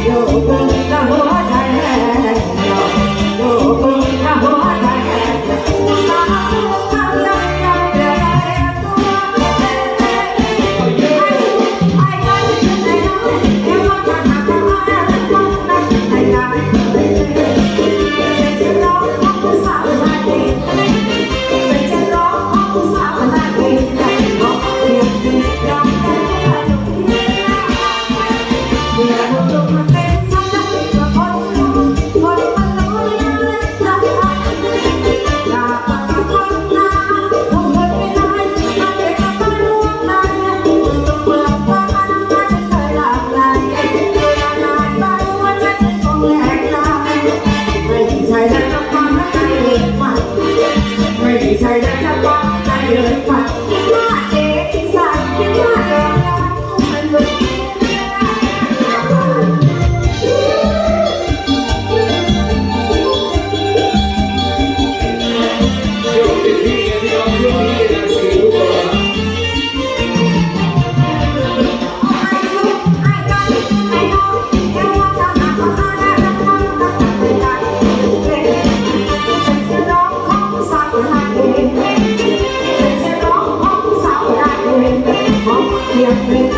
Ayo, ใช่ได้จับความรักใจเย็นกว่าไม่ใช่ได้จับความรักใจเย็นกว่า Yeah.